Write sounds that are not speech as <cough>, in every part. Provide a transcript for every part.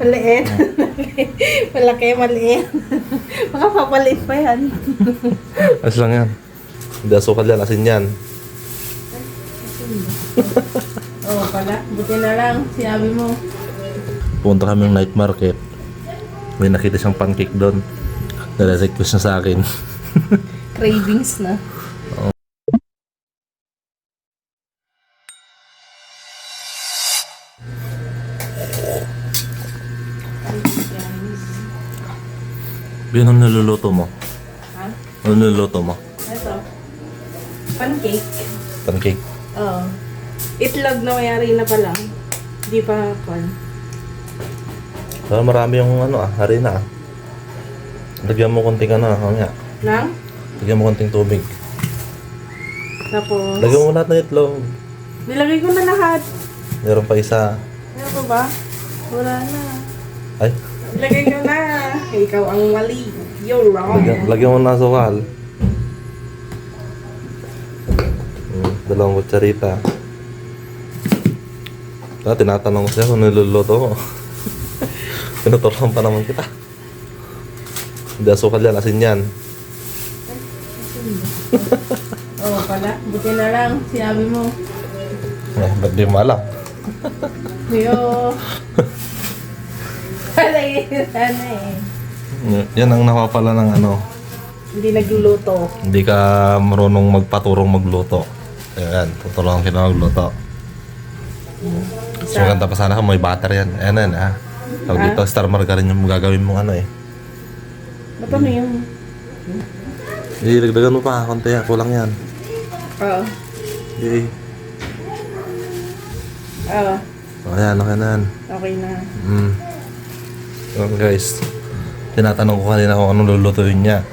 Maliit. <laughs> Malaki, maliit. Baka papalit pa yan. <laughs> Ayos lang yan. Hindi asukal yan, asin yan. Oo oh, pala. Buti na lang. Sinabi mo. Punta kami ng night market. May nakita siyang pancake doon. Nare-request niya sa akin. Cravings na. Yun ang niluluto mo. Ha? Ano niluluto mo? Ito. Pancake. Pancake. Oo. Itlog na mayari na pa lang. Di pa pan. Pero marami yung ano ah, harina ah. Lagyan mo konting ano ah, mamaya. Lang? Lagyan mo konting tubig. Tapos, Lagyan mo lahat ng itlog. nilagay ko na lahat. Meron pa isa. Ano pa ba? Wala na. Ay, Ilagay ko na. Ikaw ang mali. You're wrong. lagyan, lagyan mo na sukal. Hmm, dalawang kutsarita. Ah, tinatanong ko siya kung niluluto mo. <laughs> Pinuturuan pa naman kita. Hindi asukal yan, asin yan. <laughs> Oo oh, pala. Buti na lang. Sinabi mo. Eh, ba't di mo alam? Yo. <laughs> Alay, sana eh. Yan ang napapala ng ano, Hindi nagluluto. hindi ka marunong magpaturong magluto. Ayan, tuturuan kita magluto. So, maganda pa sana kung may butter yan. Ayan na yan, ha? Tawag dito, star margarine yung gagawin mong ano eh. Ba't ano yung... Ilagdagan mo pa, konti ha, kulang yan. Oo. Yay. Oo. O, ayan, okay na yan. Okay na. Mm. So, guys, tinatanong ko kanina kung anong lulutuin niya.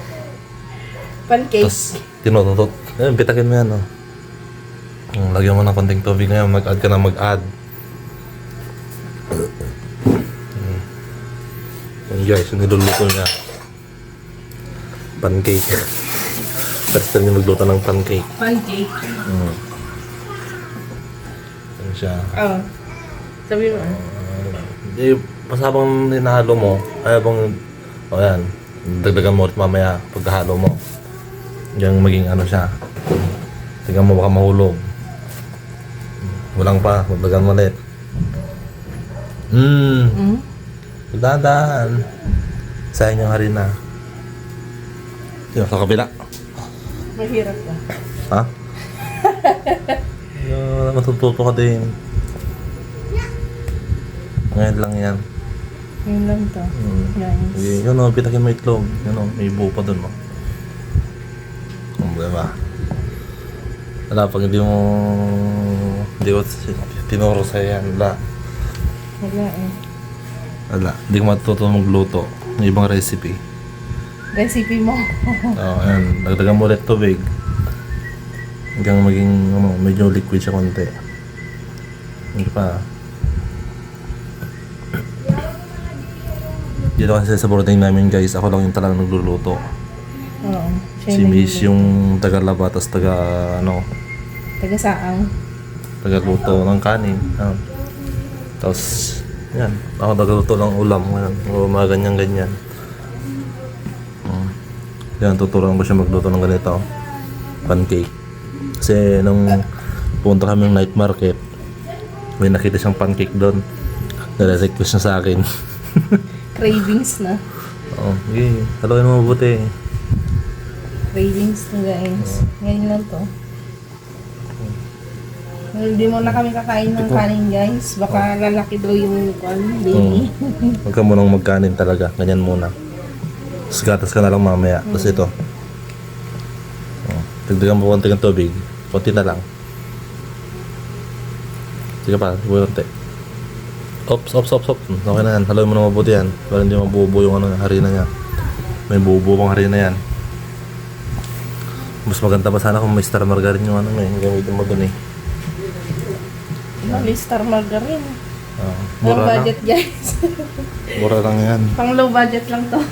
Pancake. Tapos, tinututot. Ayan, pitakin mo yan, oh. Mm, Lagyan mo ng konting tubig ngayon, mag-add ka na mag-add. Mm. Ayan, guys, yung niluluto niya. Pancake. <laughs> First time niya magluto ng pancake. Pancake. Mm. Ayan siya. Oo. Sabi mo. Di, pasabang hinahalo mo, ay bang, o yan, dagdagan mo ulit mamaya pagkahalo mo. Yung maging ano siya. Tingnan mo baka mahulog. Walang pa, dagdagan mo ulit. Hmm, Hmm? dadaan. Sayang yung harina. Yun, sa kabila. Mahirap na. Ha? <laughs> Yun, matututo ka din. Ngayon lang yan. Yun lang to. Hmm. Guys. Yun o, pitakin mo itlog. Yun o, may buo pa dun o. Um, diba? Wala, pag hindi mo... Hindi ko tinuro sa'yo yan. Wala. Wala eh. Wala. Hindi ko matututo magluto. May ibang recipe. Recipe mo. <laughs> Oo, ayan. Dagdagan mo ulit tubig. Hanggang maging, ano, medyo liquid siya konti. Hindi pa. Dito kasi sa boarding namin guys, ako lang yung talagang nagluluto. Oo. Siya Si yung Miss yung taga-laba, tapos taga, ano, Taga-saang. taga-luto ng kanin. Ah. Tapos, yan. Ako nagluto ng ulam ngayon. O mga ganyan-ganyan. Mm. Yan, tuturuan ko siya magluto ng ganito. Pancake. Kasi nung punta kami ng night market, may nakita siyang pancake doon. Nare-request niya sa akin. <laughs> Cravings na. Oo, oh, okay. Haluin mo mabuti. Cravings na guys. Ngayon lang to. Well, Hindi mo na kami kakain ng kanin guys. Baka lalaki daw yung kwan, baby. Huwag ka munang magkanin talaga. Ganyan muna. Tapos gatas ka na lang mamaya. Tapos ito. Oh, Dagdagan mo konti ng tubig. Konti na lang. Sige pa, konti. Ops, ops, ops, ops. Okay na yan. Haluin mo na mabuti yan. Para hindi mabubo yung ano, harina niya. May bubo pang harina yan. Mas maganda pa sana kung may star margarine yung ano eh. Gamitin mo dun eh. Mali star margarine. Low mura lang. budget guys. <laughs> Mura lang yan. Pang low budget lang to. <laughs>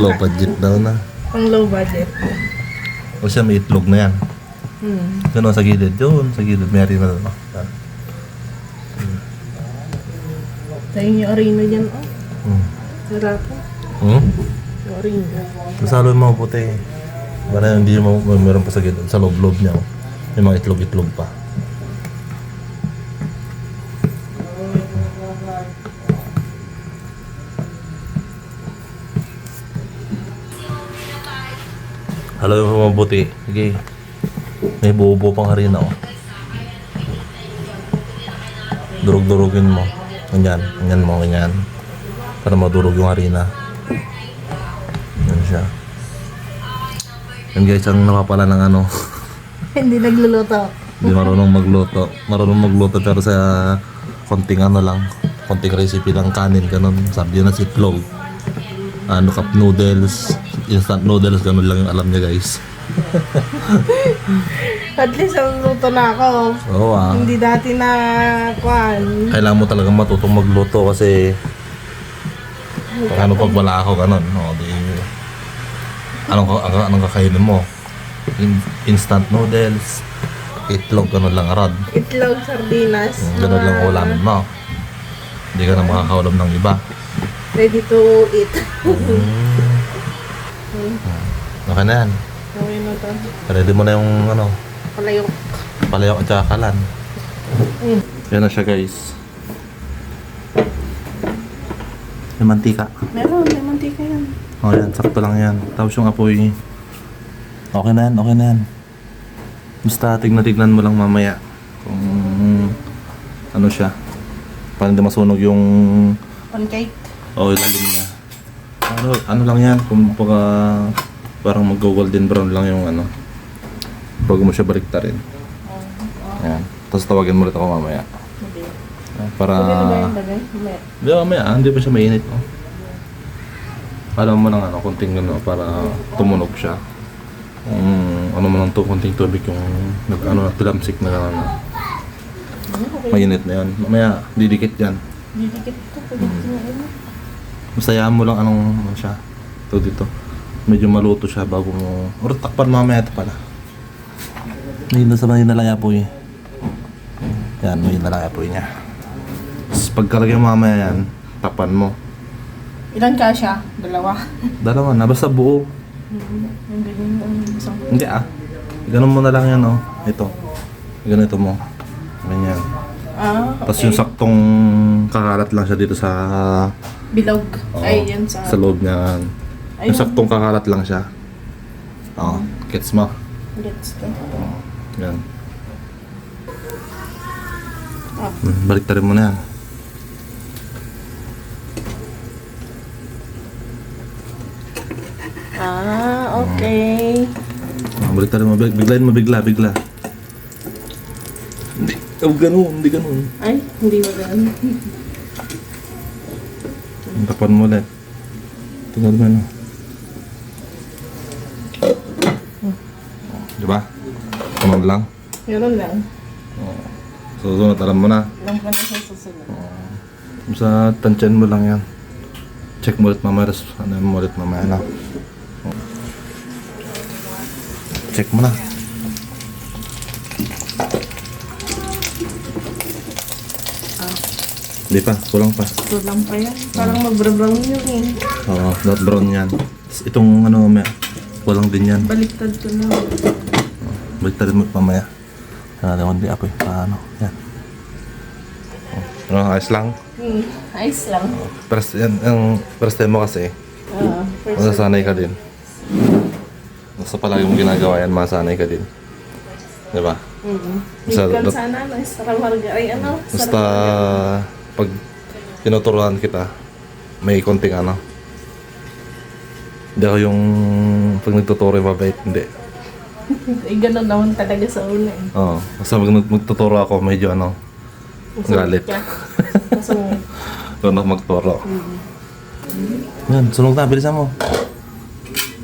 Low budget daw na. Pang low budget. O siya may itlog na yan. Hmm. Doon sa gilid. Doon sa gilid. May harina doon. Yan. Sa inyo arena dyan, oh. Hmm. Sarap. Hmm? Yung arena. Masalo yung mga puti. Para hindi mo meron pa sa sa loob-loob niya. oh. May mga itlog-itlog pa. Yung mga puti. Sige. May buo-buo pang harina oh. Durog-durugin mo. Ganyan. Ganyan mo, ganyan. Para madurog yung harina. Yan siya. Yan guys, ang napapala ng ano. <laughs> Hindi nagluluto. Hindi marunong magluto. Marunong magluto pero sa konting ano lang. Konting recipe lang kanin, ganun. Sabi yun na si itlog. Ano cup noodles, instant noodles, ganun lang yung alam niya guys. <laughs> At least ang luto na ako. Oo ah. Hindi dati na kwan. Kailangan mo talagang matutong magluto kasi pag ano pag wala ako ganun. No, di, anong, anong, anong kakainin mo? In- instant noodles, itlog, ganun lang arad. Itlog, sardinas. Ganun lang ang ulamin mo. Hindi ka na makakaulam ng iba. Ready to eat. <laughs> Okay na yan. Okay na to. Ready mo na yung ano, Palayok. palayok at saka kalan. Mm. Yan na siya guys. Yung mantika. Meron, may mantika yan. O yan, sakto lang yan. Tapos yung apoy. Okay na yan, okay na yan. Basta tignan-tignan mo lang mamaya kung ano siya. Para hindi masunog yung Pancake. oil din niya. Ano, ano lang yan, kung baka parang mag-golden brown lang yung ano. Bago mo siya baliktarin. Yan. Tapos tawagin mo ulit ako mamaya. Ah, Para... Hindi, mamaya. ah, Hindi pa siya mainit. Oh. Alam mo lang ano, konting ano, para tumunog siya. Um, ano mo lang to, konting tubig yung nag, ano, tilamsik na lang. Ano. Okay. Mainit na yan. Mamaya, didikit yan. Didikit ko. Pwede ko yun. Masayaan mo lang anong ano siya. Ito dito. Medyo maluto siya bago mo... Or takpan mamaya ito pala. May na sa may nalaya po eh. Yan, may nalaya po niya. Tapos pagkalagay mo mamaya yan, takpan mo. Ilan ka siya? Dalawa. Dalawa na, basta buo. Ang ang isang. Hindi ah. Ganun mo na lang yan oh. Ito. Ganito mo. Ganyan. Ah, Tapos okay. yung saktong kakalat lang siya dito sa... Bilog. Oo, Ay, yan sa... Sa loob niya. Yung saktong kakalat lang siya. Oo. Gets mo? Gets to. Yan. Ah. Hmm, balik rin mo na yan. Ah, okay. Ah, balik rin mo. Big- Biglayin mo bigla, bigla. Hindi. Oh, ganun. Hindi ganun. Ay, hindi ba ganun? Takpan mo ulit. Tingnan mo ano. Di ba? Tunog lang. Ganun lang. Susunod, alam mo na. Alam ko na siya susunod. Sa tansyan mo lang yan. Check mo ulit mamaya. tapos Ano mo ulit mamaya na. Check mo na. Hindi pa, kulang pa. ito lang pa yan. Parang mag-brown yun eh. Oo, not brown yan. Itong ano mamaya, kulang din yan. Baliktad ko na. Balik rin mo mamaya. Ano naman di apoy. Paano? Yan. Oh, ayos lang. Hmm, ayos lang. First, yan, yung first time mo kasi, Ah, first masasanay ka din. Basta palagi mo ginagawa yan, masanay ka din. Di ba? Mm-hmm. Bacon dat- sana, no? Sarap marga. Ay, ano? Basta pag tinuturuan kita, may konting ano. Hindi ako yung pag nagtuturo yung mabait, hindi. Ay, ganun naman talaga sa una eh. Oo. Basta pag nag- magtuturo ako, medyo ano, Galit. ka. <laughs> Masungit. doon ako magturo. Yan, sunog na, bilisan mo.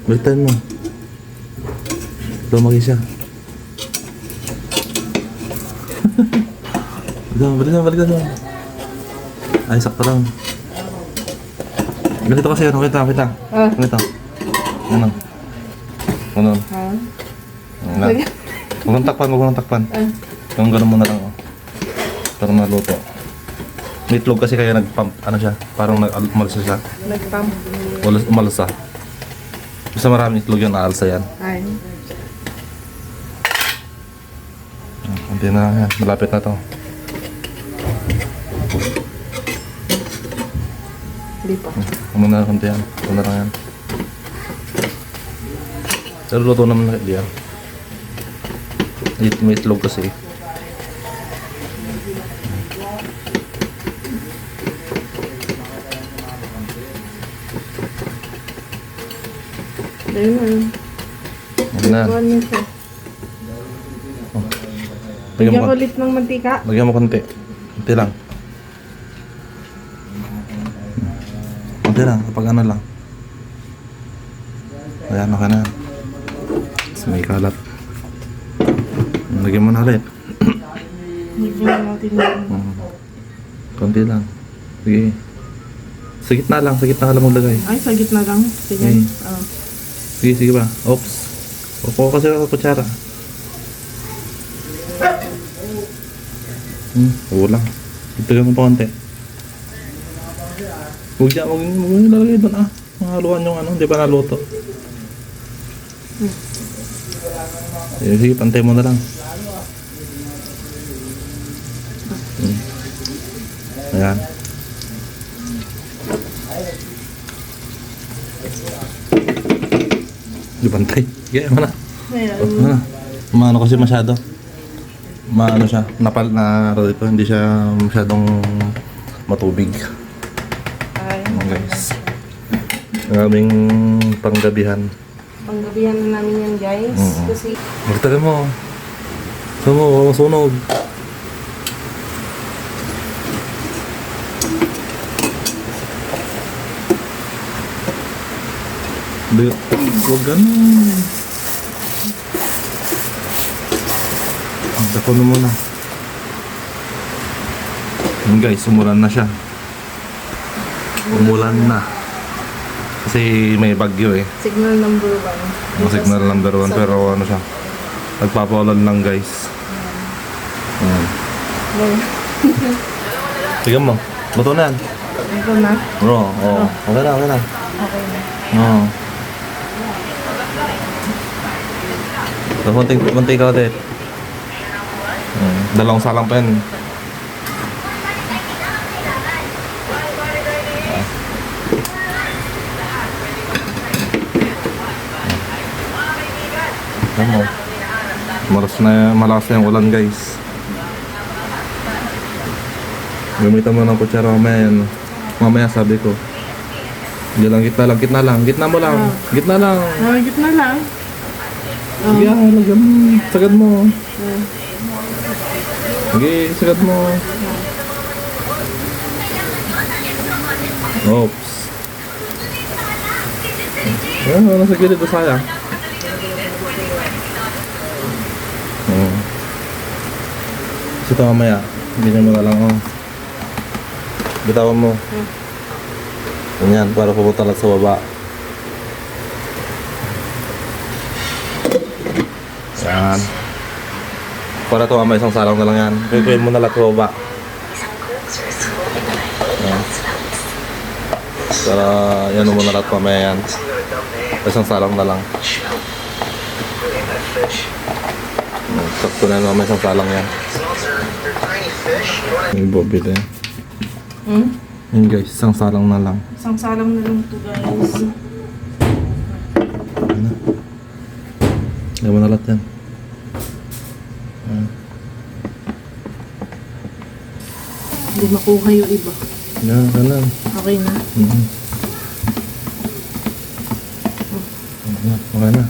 Balitan mo. Lumaki siya. <laughs> Bilisan mo, bilisan mo, bilisan mo. Ay, sakto lang. Ganito kasi, ano, wait lang, wait lang. Ah. Ganito. Ganun. Ganun. Ha? Ganun. Huwag kang takpan, huwag kang takpan. Ah, Yung ganun mo na lang, oh. Para maluto. Itlog kasi kaya nag-pump, ano siya, parang nag umalas siya. Nag-pump. Umalas ah. Basta maraming itlog yun, aalsa yan. Ay. Hindi na lang yan, malapit na to. Hindi pa. Kumuna na konti yan, kumuna lang yan. Pero luto naman na yan. May- May itlog kasi. Ayun. Hindi na. Siya. Lagyan Bigyan mo, ko ulit ng mantika. lagyan mo konti. Konti lang. Konti lang, kapag ano lang. Ayan, okay na. Tapos may kalat. Lagyan mo na ulit. Bigyan natin ng... Mm. Konti lang. Sige. Sa gitna lang, sa gitna ka lang maglagay. Ay, sa gitna lang. Sige. Mm. Ah. Sige, sige ba? Oops. Upo kasi ako kutsara. Hmm, kulang. Itagal mo pa konti. Huwag niya, huwag niyo lalagay doon ah. Mahaluan yung ano, hindi pa naluto. Sige, sige, pantay mo na lang. Ayan. Di bantay. Sige, mo na. Ayan. Ano? Maano kasi masyado. Maano siya, napal na dito, hindi siya masyadong matubig. Ay. Guys. Ang aming panggabihan. Panggabihan na namin yan, guys. Oo. Kasi... Magtagal mo. Sumo, sunog. Huwag ganun. Dako na muna. Yun guys, umulan na siya. Umulan na. Kasi may bagyo eh. Signal number one. Ang signal number one, Sa- pero ano siya, nagpapaulan lang guys. Ayan. Well, Tignan mo, luto na yan. Ito na. Oo. Okay na, okay na. Okay na. Oo. So, munting, munting ka ulit. Hmm. Dalawang salang pa yan. Tignan mo. Malas na, malakas na yung ulan guys. Gamitan mo ng kutsara mamaya yan. Mamaya sabi ko. Hindi lang, gitna lang, gitna lang. Gitna mo lang. Gitna lang. Ah, gitna lang. Sige, ah, lagyan mo. Sagad mo. Ah. Sige, sagad mo. Oops. Ayan, oh, nasa gilid na sayang. Oo. Kasi ito mamaya, hindi mo na lang, oh. Bitawan mo. Ganyan, para pupunta lang sa baba. Yan. Para to may isang salang na lang yan. Kuya mo na baba. Yan. Para yan mo na lang mamaya yan. Isang salang na lang. Yan, Sakto na naman isang salang yan. Yung bobile yan. Hmm? Yun guys, isang salang na lang. Isang salang na lang to guys. Yan mo na lahat yan. Yan. Hindi makuha yung iba. Yan, ganun. Okay na. Mhm. Ayan, Okay na.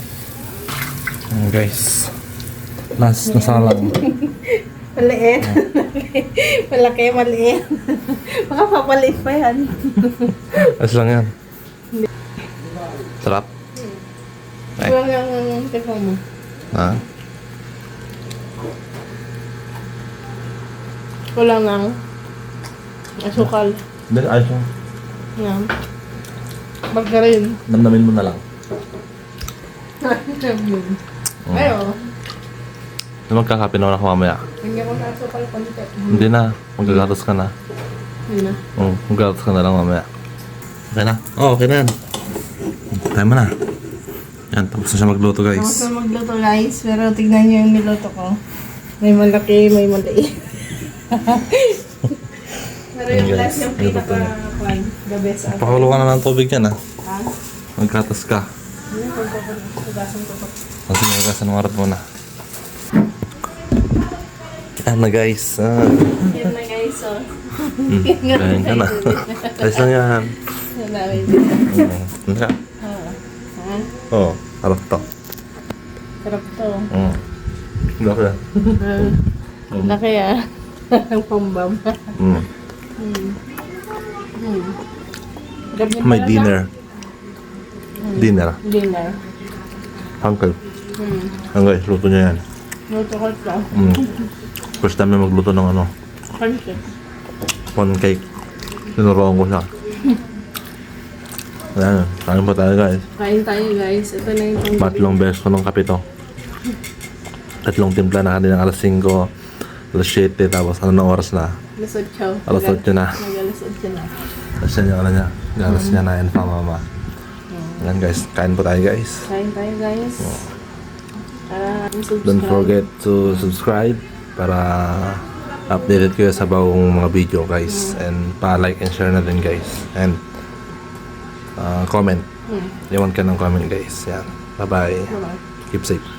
Ayan guys. Last na salang. <laughs> Maliit. <laughs> Malaki, maliit. Baka papalit pa yan. <laughs> Ayos lang yan. Sarap. Ay. Kulang yung teko mo. Ha? Kulang ng asukal. Hindi, ayos lang. Yan. Margarin. Namnamin mo na lang. <laughs> Ayo. Hindi magkakape naman ako mamaya. Hindi ko na asukal konti. Hindi na. Magagatos ka na. Ano? Oh, mag-gatas ka na lang mamaya. Okay na? Oo, oh, okay na yan. Kaya mo na. Yan, tapos na siya magluto guys. na magluto guys, pero tignan niyo yung niluto ko. May malaki, may maliit. <laughs> pero yung last yung niluto pinaka, niya. kwan, the best. Pakulo ka na ng tubig yan ah. Ha? Magkatas ka. Ano yung pagkakagasan ko pa? Kasi magkasan ng oras muna. Yan na guys. Ah. Yan na guys, so. Hmm. Kain ka na. <laughs> Ayos lang yan. Nalawin. Hmm. Ano ka? Oo. Ha? Oo, oh, harap to. Sarap to. Hmm. Laki yan. Hmm. Laki ah. <laughs> Ang pambam. Hmm. Hmm. Hmm. May dinner. Dinner. siya. Dinner. Uncle. Hmm. Guys, luto niya yan. Luto ko ito. Hmm. First time na magluto ng ano, Pancake. corn cake. Tinuruan ko siya. Ayan, kain pa tayo guys. Kain tayo guys. Ito na yung pang Tatlong beses ko ng kape to. Tatlong timpla na kanina alas 5, alas 7, tapos ano na oras na. Lusod chow. Alas 8 na. Nagalusod siya na. Tapos yan yung ano niya. Galas niya na yan pa mama. Ayan guys, kain po tayo guys. Kain tayo guys. Ah, subscribe. Don't forget to subscribe para updated kayo sa bagong mga video guys. And pa-like and share na din guys. And uh, comment. Hmm. Iwan ka ng comment guys. Yan. Bye-bye. Keep safe.